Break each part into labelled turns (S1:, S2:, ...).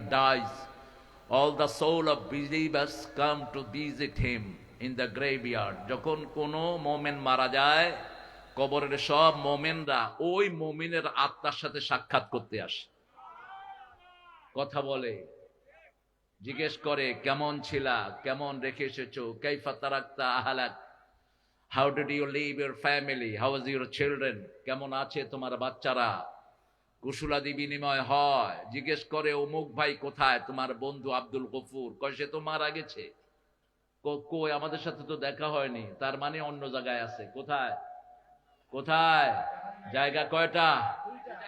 S1: dies, all the soul of believers come to visit him in the graveyard. যখন কোনো মোমেন মারা যায় কবরের সব মোমেনরা ওই মোমিনের আত্মার সাথে সাক্ষাৎ করতে আসে। কথা বলে জিজ্ঞেস করে কেমন ছিলা? কেমন রেখে এসেছ? কাইফা তারাক্তা আহালাক? How did you leave your family how is your children কেমন আছে তোমার বাচ্চারা? কুশুলাদি বিনিময় হয়। জিজ্ঞেস করে অমুক ভাই কোথায়? তোমার বন্ধু আব্দুল গফুর। কয় সে তো মারা গেছে। কই আমাদের সাথে তো দেখা হয়নি। তার মানে অন্য জায়গায় আছে। কোথায়? কোথায়? জায়গা কয়টা?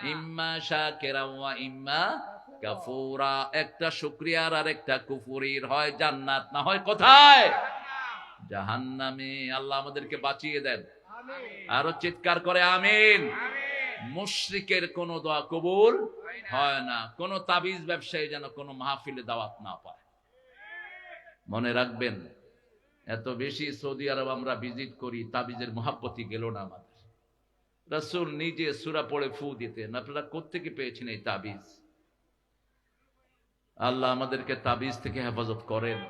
S1: ইম্মা শাকিরা ওয়া ইম্মা কাফুরা। একটা শুকরিয়ার আর একটা কুফুরির। হয় জান্নাত না হয় কোথায়? জাহান্নামে। আল্লাহ আমাদেরকে বাঁচিয়ে দেন। আরও চিৎকার করে আমিন। মুশরিকের কোন দোয়া কবুল হয় না। কোন তাবিজ ব্যবসায়ী যেন কোনো মাহফিলে দাওয়াত না পায়। মনে রাখবেন, এত বেশি সৌদি আরব আমরা ভিজিট করি, তাবিজের মহাব্বতি গেল না আমাদের। রাসূল নিজে সুরা পড়ে ফু দিতেন আপনারা কোত্থেকে পেয়েছেন এই তাবিজ? আল্লাহ আমাদেরকে তাবিজ থেকে হেফাজত করেন।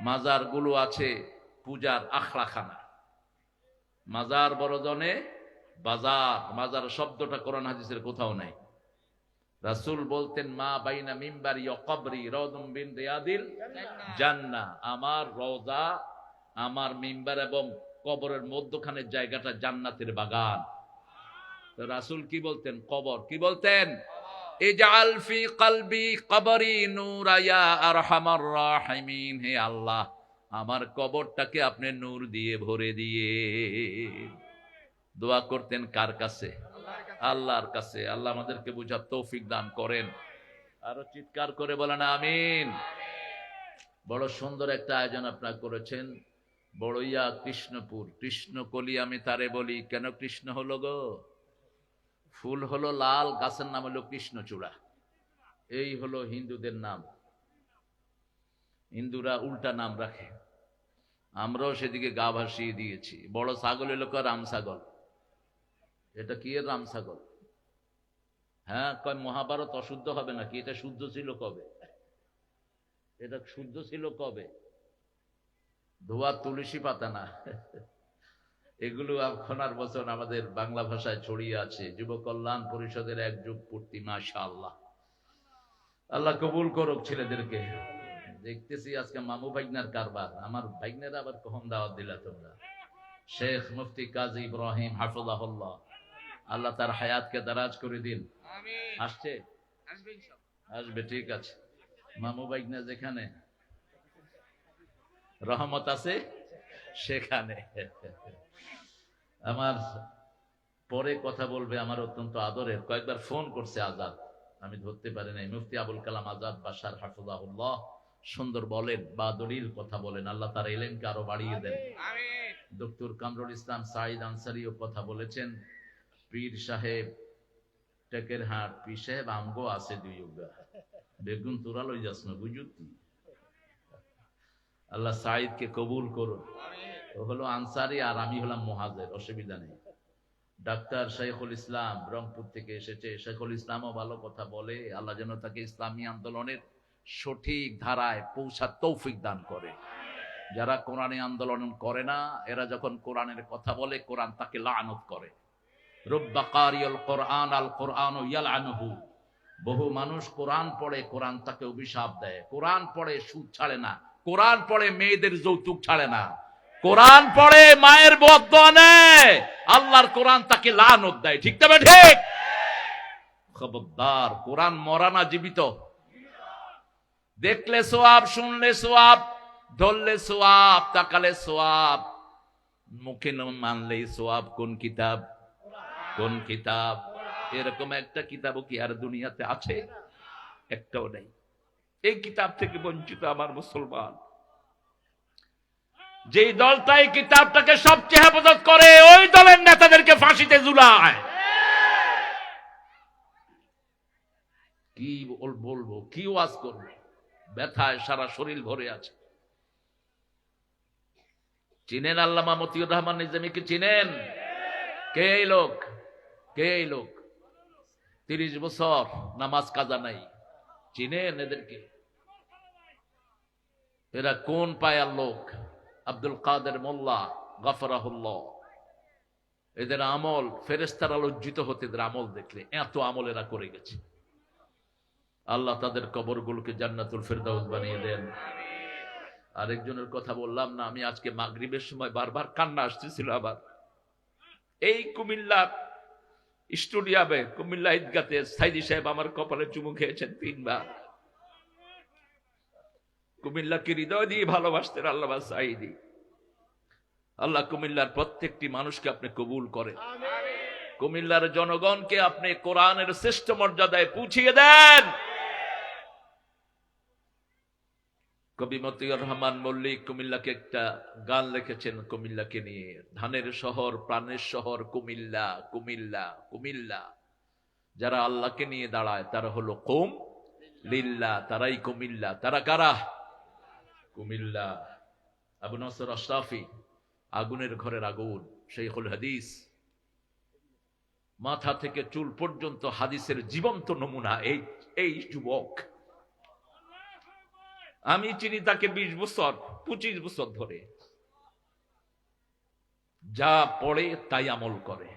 S1: মাজারগুলো আছে পূজার আখড়াখানা। মাজার বড়জনে বাজার, মাজার শব্দটা কোরআন হাদিসের কোথাও নাই। রাসূল বলতেন, মা বাইনা মিম্বারি ও কবরি রওদুম বিন রিয়াদিল জান্না আমার রওজা, আমার মিম্বার এবং কবরের মধ্যখানের জায়গাটা জান্নাতের বাগান। রাসূল কি বলতেন? কবর। কি বলতেন? ইজআল ফি কলবি কবরি নূরা ইয়া আরহামার রাহিমিন। হে আল্লাহ, আমার কবরটাকে আপনি নূর দিয়ে ভরে দিয়ে। দোয়া করতেন কার কাছে? আল্লাহর কাছে। আল্লাহ আমাদেরকে বুঝার তৌফিক দান করেন। আরও চিৎকার করে বলেন, আমিন। বড় সুন্দর একটা আয়োজন আপনারা করেছেন। বড়ইয়া কৃষ্ণপুর। কৃষ্ণ কলি আমি তারে বলি, কেন কৃষ্ণ হলো গো? ফুল হলো লাল, গাছের নাম হলো কৃষ্ণচূড়া। এই হলো হিন্দুদের নাম। হিন্দুরা উল্টা নাম রাখে। আমরাও সেদিকে গা ভাসিয়ে দিয়েছি। বড় ছাগল এলো রাম ছাগল। এটা কি রাম ছাগল হ্যাঁ কয় মহাভারত অশুদ্ধ হবে নাকি? এটা শুদ্ধ ছিল কবে? এটা শুদ্ধ ছিল কবে? ধোয়া তুলসী পাতা না। এগুলো এখন আর বছর আমাদের বাংলা ভাষায় ছড়িয়ে আছে। যুব কল্যাণ পরিষদের এক যুগ পূর্তি মাশা আল্লাহ আল্লাহ কবুল করুক ছেলেদেরকে। দেখতেছি আজকে মামু ভাইগনার কারবার। আমার ভাইগনারা আবার কখন দাওয়াত দিলা তোমরা? শেখ মুফতি কাজী ইব্রাহিম হাফিজাহুল্লাহ। আল্লাহ তার হায়াতকে দারাজ করে দিন। আসছে? আসবে ঠিক আছে। মামু ভাইগনা যেখানে? রহমত আছে? সেখানে। আমার পরে কথা বলবে আমার অত্যন্ত আদরের। কয়েকবার ফোন করছে আজাদ। আমি ধরতে পারি নাই। মুফতি আবুল কালাম আজাদ বাসার হাফুজাহুল্লাহ সুন্দর বলেন বা দলিল কথা বলেন। আল্লাহ তার এলেনকে আরও বাড়িয়ে দেন। ডক্টর কামরুল ইসলাম সাইদ আনসারিও কথা বলেছেন। পীর সাহেব টেকের হাট পীর সাহেব আমগো আছে দুই বেগুন তোরা লই যাস না বুঝুতি আল্লাহ সাইদকে কবুল করুন। ও হলো আনসারি আর আমি হলাম মহাজের, অসুবিধা নেই। ডাক্তার শেখুল ইসলাম রংপুর থেকে এসেছে। শেখুল ইসলামও ভালো কথা বলে, আল্লাহ যেন তাকে ইসলামী আন্দোলনের সঠিক ধারায় পৌঁছার তৌফিক দান করে। যারা কোরআনে আন্দোলন করে না, এরা যখন কোরআনের কথা বলে, কোরআন তাকে লানত করে। রব্বা কোরআন কোরআন ইয়াল আনহু বহু মানুষ কোরআন পড়ে, কোরআন তাকে অভিশাপ দেয়। কোরআন পড়ে, সুদ ছাড়ে না। কোরআন পড়ে, মেয়েদের যৌতুক ছাড়ে না। কোরআন পড়ে, মায়ের বদয়া নেয়। আল্লাহর কোরআন তাকে লানত দেয়। ঠিক তবে ঠিক খবরদার, কোরআন মরা না জীবিত। দেখলে সোয়াব, শুনলে সোয়াব, ধরলে সোয়াব, তাকালে সোয়াব। মুখে না মানলেই সোয়াব কোন কিতাব? কোন কিতাব? এরকম একটা কিতাবও কি আর দুনিয়াতে আছে? একটাও নেই। এই কিতাব থেকে বঞ্চিত আমার মুসলমান। যেই দলটা এই কিতাবটাকে সবচেয়ে হেফাজত করে, ওই দলের নেতাদেরকে ফাঁসিতে ঝুলায়। কি বলব, কি ওয়াজ করব? ব্যথায় সারা শরীর ভরে আছে। চিনেন আল্লামা মতিউর রহমান নিজামীকে চিনেন? কে এই লোক? কে এই লোক, তিরিশ বছর নামাজ কাজা নাই। চিনেন এদেরকে? এরা কোন পায়ার লোক? আব্দুল কাদের মোল্লা, গফরাহুল্লাহ। এদের আমল ফেরেস্তারা লজ্জিত হতে এদের আমল দেখলে, এত আমল এরা করে গেছে। আল্লাহ তাদের কবরগুলোকে জান্নাতুল ফেরদাউস বানিয়ে দেন। আরেকজনের কথা বললাম না, আমি আজকে মাগরিবের সময় বারবার কান্না আসতেছিল আবার। এই কুমিল্লা স্টুডিয়ামে কুমিল্লা ঈদগাতে সাইদি সাহেব আমার কপালে চুমু খেয়েছেন তিনবার। কুমিল্লাকে হৃদয় দিয়ে ভালোবাসতেন আল্লাহ সাইদি। আল্লাহ কুমিল্লার প্রত্যেকটি মানুষকে আপনি কবুল করে কুমিল্লার জনগণকে আপনি কোরআনের শ্রেষ্ঠ মর্যাদায় পৌঁছিয়ে দেন। কবি মতিউর রহমান মল্লিক কুমিল্লাকে একটা গান লিখেছেন কুমিল্লাকে নিয়ে। ধানের শহর, প্রাণের শহর, কুমিল্লা কুমিল্লা কুমিল্লা। যারা আল্লাহকে নিয়ে দাঁড়ায়, তারা হলো কোম, লিল্লা, তারাই কুমিল্লা। তারা কারা? কুমিল্লা। আবু নসর আশরাফি, আগুনের ঘরের আগুন শেখুল হাদিস। মাথা থেকে চুল পর্যন্ত হাদিসের জীবন্ত নমুনা এই এই যুবক। আমি চিনি তাকে বিশ বছর পঁচিশ বছর ধরে। যা পড়ে তাই আমল করে।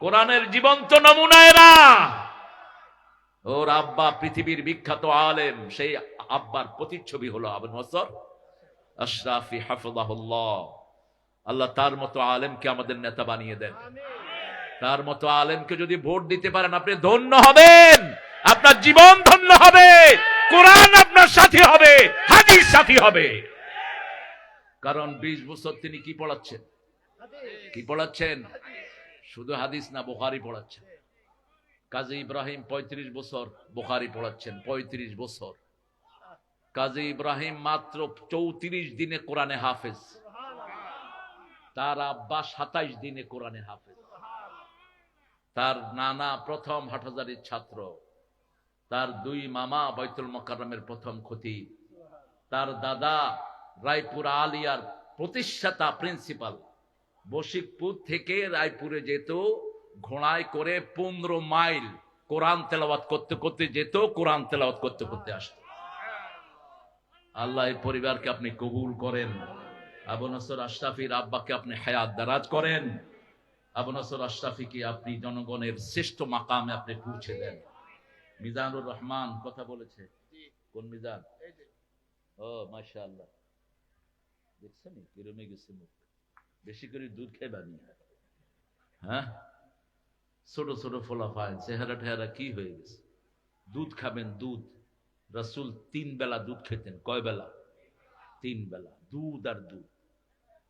S1: কোরআনের জীবন্ত নমুনা এরা। ওর আব্বা পৃথিবীর বিখ্যাত আলেম সেই আব্বার প্রতিচ্ছবি হলো আবু নসর। আশরাফি হাফিজাহুল্লাহ। আল্লাহ তার মতো আলেমকে আমাদের নেতা বানিয়ে দেন। তার মতো আলেমকে যদি ভোট দিতে পারেন আপনি ধন্য হবেন। আপনার জীবন ধন্য হবে। কোরআন আপনার সাথী হবে, হাদিস সাথী হবে। কারণ বিশ বছর তিনি কি পড়াচ্ছেন? কি পড়াচ্ছেন? শুধু হাদিস না, বোখারি পড়াচ্ছেন। কাজী ইব্রাহিম ৩৫ বছর, বোখারি পড়াচ্ছেন ৩৫ বছর। কাজী ইব্রাহিম মাত্র চৌত্রিশ দিনে কোরআনে হাফেজ। তার আব্বা সাতাইশ দিনে কোরআনে হাফেজ। তার নানা প্রথম হাটহাজারির ছাত্র। তার দুই মামা বৈতুল মকারমের প্রথম ক্ষতি। তার দাদা রায়পুর আলিয়ার প্রতিষ্ঠাতা প্রিন্সিপাল। বশিকপুর থেকে রায়পুরে যেত, ঘোড়ায় করে পনেরো মাইল কোরআন তেলাওয়াত করতে করতে যেত, কোরআন তেলাওয়াত করতে করতে আসত। আল্লাহ এই পরিবারকে আপনি কবুল করেন। আবু নসর আশরাফির আব্বাকে আপনি হায়াত দারাজ করেন। আবু নসর আশরাফিকে আপনি জনগণের শ্রেষ্ঠ মাকামে আপনি পৌঁছে দেন। মিজানুর রহমান কথা বলেছে। কোন মিজান? ও মাশা আল্লাহ দেখছেন কিরমে গেছে মুখ। বেশি করে দুধ খেয়ে বানি হ্যাঁ। ছোট ছোট ফোলাফাইন চেহারা টেহারা কি হয়ে গেছে? দুধ খাবেন দুধ। রাসুল তিন বেলা দুধ খেতেন। কয় বেলা? তিন বেলা। দুধ আর দুধ।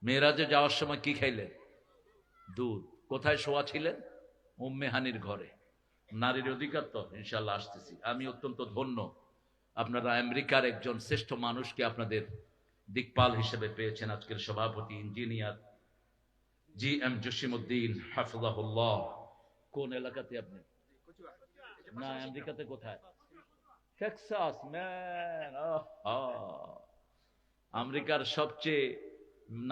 S1: মেয়েরাজে যাওয়ার সময় কি খাইলেন? দুধ। কোথায় শোয়া ছিলেন? উম্মেহানির ঘরে। নারীর অধিকার তো ইনশাল্লাহ আসতেছি। আমি অত্যন্ত ধন্য। আপনারা আমেরিকার একজন শ্রেষ্ঠ মানুষকে আপনাদের দিকপাল হিসেবে পেয়েছেন আজকের সভাপতি, ইঞ্জিনিয়ার জি এম জসিমুদ্দিন হাফিজাহুল্লাহ। কোন এলাকাতে আপনি? না, আমেরিকাতে কোথায়? টেক্সাস, ম্যান আমেরিকার সবচেয়ে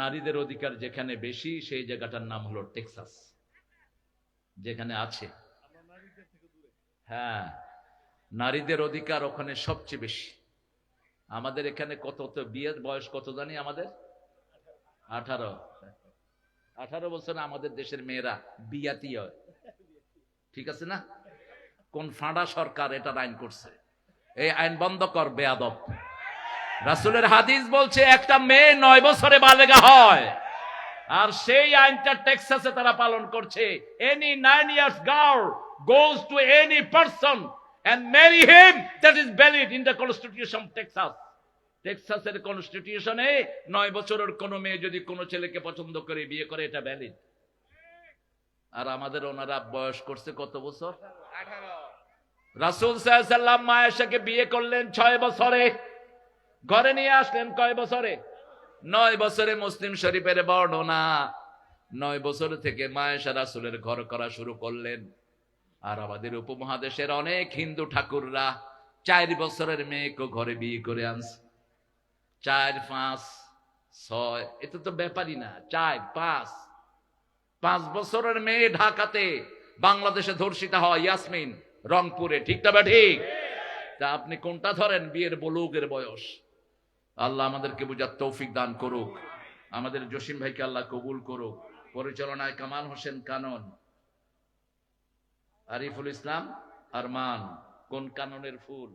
S1: নারীদের অধিকার যেখানে বেশি, সেই জায়গাটার নাম হলো টেক্সাস, যেখানে আছে। হ্যাঁ নারীদের অধিকার ওখানে সবচেয়ে বেশি। আমাদের এখানে কত তো বিয়ের বয়স কত জানি আমাদের? আঠারো। আঠারো বছর আমাদের দেশের মেয়েরা বিয়াতি হয়। ঠিক আছে না? কোন ফাঁড়া সরকার এটা আইন করছে। এই আইন বন্ধ কর, বেয়াদব। রাসুলের হাদিস বলছে, একটা মেয়ে নয় বছরে বালেগা হয়। আর সেই আইনটা টেক্সাসে তারা পালন করছে। Any nine years girl goes to any person and marry him that is valid in the constitution of Texas. টেক্সাসের কনস্টিটিউশনে নয় বছরের কোনো মেয়ে যদি কোনো ছেলেকে পছন্দ করে বিয়ে করে এটা ভ্যালিড আর আমাদের ওনারা বয়স করছে কত বছর? রাসুল সাল্লাম মায়েশাকে বিয়ে করলেন ছয় বছরে। ঘরে নিয়ে আসলেন কয় বছরে? নয় বছরে মুসলিম শরীফের বর্ণনা। নয় বছর থেকে মায়েশা রাসুলের ঘর করা শুরু করলেন। আর আমাদের উপমহাদেশের অনেক হিন্দু ঠাকুররা চার বছরের মেয়েকে ঘরে বিয়ে করে আনছে। চার, পাঁচ, ছয়, এটা তো ব্যাপারই না। চার, পাঁচ পাঁচ বছরের মেয়ে ঢাকাতে বাংলাদেশে ধর্ষিতা হয় ইয়াসমিন, রংপুরে, ঠিক না বা ঠিক? তা আপনি কোনটা ধরেন? বিয়ের বলুকের বয়স। আল্লাহ আমাদেরকে বুঝার তৌফিক দান করুক। আমাদের জসিম ভাইকে আল্লাহ কবুল করুক। পরিচালনায় কামাল হোসেন কানন। আরিফুল ইসলাম, আরমান, কোন কাননের ফুল?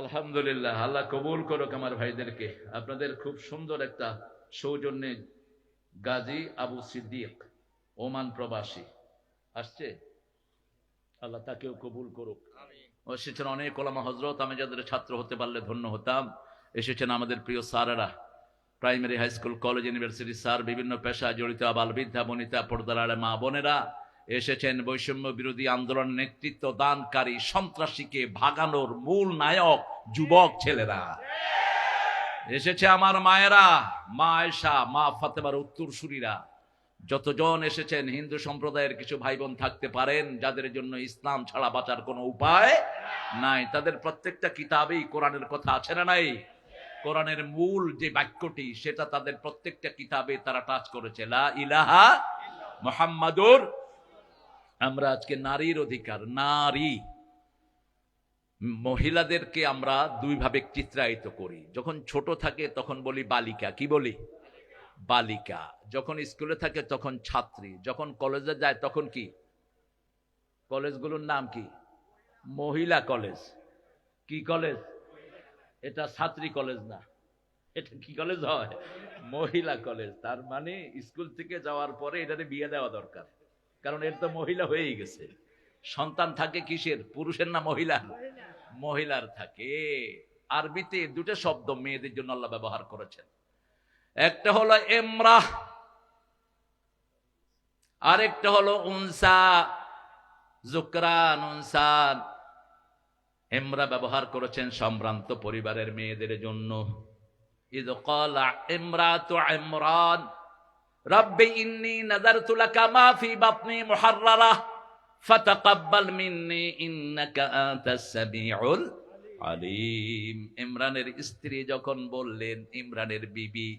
S1: আলহামদুলিল্লাহ, আল্লাহ কবুল করুক আমার ভাইদেরকে। আপনাদের খুব সুন্দর একটা সৌজন্যে গাজী আবু সিদ্দিক, ওমান প্রবাসী। আসছে? আল্লাহ তাকেও কবুল করুক। এসেছেন অনেক ওলামা হজরত আমি যাদের ছাত্র হতে পারলে ধন্য হতাম। এসেছেন আমাদের প্রিয় স্যারেরা। Primary high school college university sir বিভিন্ন পেশায় জড়িত আবাল বিদ্যা বনিতা পর্দার মা, বোনেরা এসেছেন বৈষম্য বিরোধী আন্দোলন, নেতৃত্ব দানকারী, সন্ত্রাসীকে ভাগানোর মূল নায়ক যুবক ছেলেরা। এসেছে আমার মায়েরা, মা আয়সা মা ফাতেমার উত্তরসূরিরা। যতজন এসেছেন, হিন্দু সম্প্রদায়ের কিছু ভাই বোন থাকতে পারেন, যাদের জন্য ইসলাম ছাড়া বাঁচার কোনো উপায় নাই। তাদের প্রত্যেকটা কিতাবেই কোরআনের কথা আছে না নাই? কোরআনের মূল যে বাক্যটি, সেটা তাদের প্রত্যেকটা কিতাবে তারা টাচ করেছে। লা ইলাহা মোহাম্মদুর আমরা আজকে নারীর অধিকার, নারী। মহিলাদেরকে আমরা দুইভাবে চিত্রায়িত করি। যখন ছোট থাকে তখন বলি বালিকা। কি বলি? বালিকা। যখন স্কুলে থাকে তখন ছাত্রী। যখন কলেজে যায় তখন কি? কলেজগুলোর নাম কি? মহিলা কলেজ। কি কলেজ? এটা ছাত্রী কলেজ না। এটা কি কলেজ হয়? মহিলা কলেজ তার মানে স্কুল থেকে যাওয়ার পরে এটাতে বিয়ে দেওয়া দরকার। কারণ এর তো মহিলা হয়েই গেছে। সন্তান থাকে কিসের? পুরুষের না মহিলার? মহিলার থাকে। আরবিতে দুটো শব্দ মেয়েদের জন্য আল্লাহ ব্যবহার করেছেন। একটা হলো এমরা, আরেকটা হলো উনসা, জুকরান, উনসান। এমরা ব্যবহার করেছেন সম্ভ্রান্ত পরিবারের মেয়েদের জন্য। রাব্বি ইন্নী ফাতাকাব্বাল মিন্নি ইমরানের স্ত্রী যখন বললেন, ইমরানের বিবি,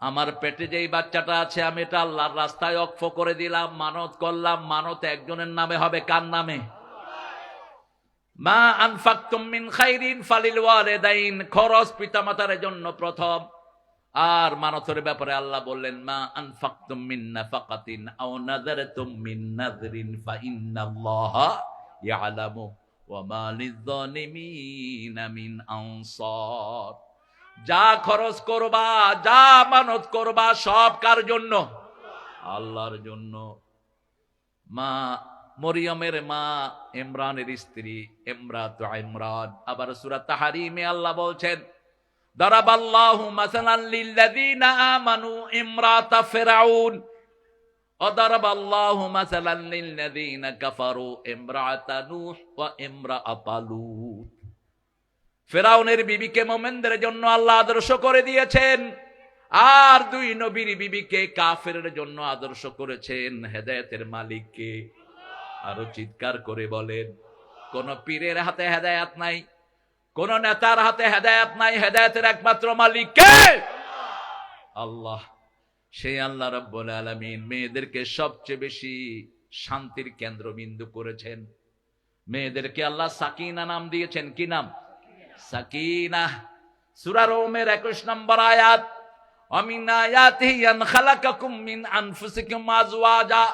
S1: আমার পেটে যেই বাচ্চাটা আছে, আমি এটা আল্লাহর রাস্তায় অক্ষ করে দিলাম, মানত করলাম, মানত একজনের নামে হবে কার নামে? মা আনফাকতুম মিন খাইরিন ফালিল ওয়ালিদাইন। খরচ পিতামাতার জন্য প্রথম। আর মানতের ব্যাপারে আল্লাহ বললেন, মা আনফাকতুম মিন নাফাকাতিন আও নাযারতুম মিন নাযরিন ফা ইন্নাল্লাহা ইয়ালামু ওয়া মা লিয-যালিমিনা মিন আনসার। যা খরচ করবা, যা মানত করবা, সব কার জন্য? আল্লাহর জন্য। মা মরিয়মের মা ইমরানের স্ত্রী ইমরাত ইমরান আবার সূরা তাহরিমে আল্লাহ বলছেন দারাবাল্লাহু মাসালান লিল্লাযীনা আমানু ইমরাতা ফিরআউন وضرب الله مثلا للذين كفروا امرأة نوح وامرأة لوط ফেরাউনের বিবিকে মোমেনদের জন্য আল্লাহ আদর্শ করে দিয়েছেন আর দুই নবীর বিবিকে কাফের জন্য আদর্শ করেছেন হেদায়েতের মালিককে আরও চিৎকার করে বলেন, কোন পীরের হাতে হেদায়াত নাই, কোন নেতার হাতে হেদায়াত নাই, হেদায়েতের একমাত্র মালিক আল্লাহ সেই আল্লাহ রব্বুল আলামিন মেয়েদেরকে সবচেয়ে বেশি শান্তির কেন্দ্রবিন্দু করেছেন। মেয়েদেরকে আল্লাহ সাকিনা নাম দিয়েছেন, কি নাম? সাকিনা। সূরা রোমের 21 নম্বর আয়াত অমিন আয়াতিহি আন খালাকাকুম মিন আনফুসিকুম আজওয়াজা।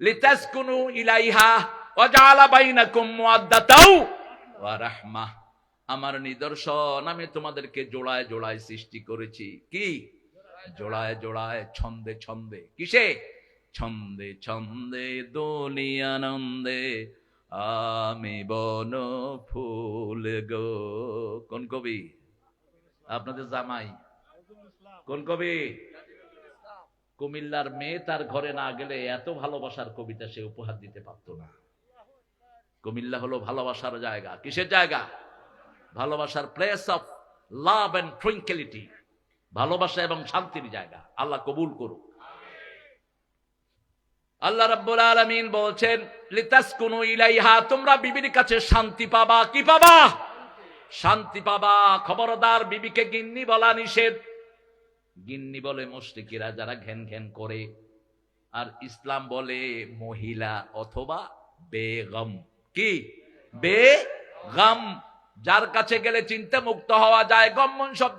S1: লিতাসকুনু ইলাইহা ওয়া জাআলা বাইনাকুম মুআদ্দাতাও ওয়া রাহমাহ, আমার নিদর্শন, আমি তোমাদেরকে জোড়ায় জোড়ায় সৃষ্টি করেছি। কি? জোড়ায় জোড়ায়, ছন্দে ছন্দে। কিসে? ছন্দে ছন্দে দোলি আনন্দে আমি বন ফুল গো। কোন কবি? আপনাদের জামাই। কোন কবি? কুমিল্লার মেয়ে তার ঘরে না গেলে এত ভালোবাসার কবিতা সে উপহার দিতে পারত না। কুমিল্লা হলো ভালোবাসার জায়গা। কিসের জায়গা? ভালোবাসার place of love and tranquility ভালোবাসা এবং শান্তির জায়গা। আল্লাহ কবুল করুক। আল্লাহ রাব্বুল আলামিন বলছেন লিতাস লিতাসকুনু ইলাইহা, তোমরা বিবির কাছে শান্তি পাবা। কি পাবা? শান্তি পাবা। খবরদার বিবিকে গিন্নি বলা নিষেধ। গিন্নি বলে মুশরিকিরা যারা ঘ্যান ঘ্যান করে। আর ইসলাম বলে মহিলা অথবা বেগম। কি? বেগম। যার কাছে গেলে চিন্তা মুক্ত হওয়া যায় গম্মন শব্দ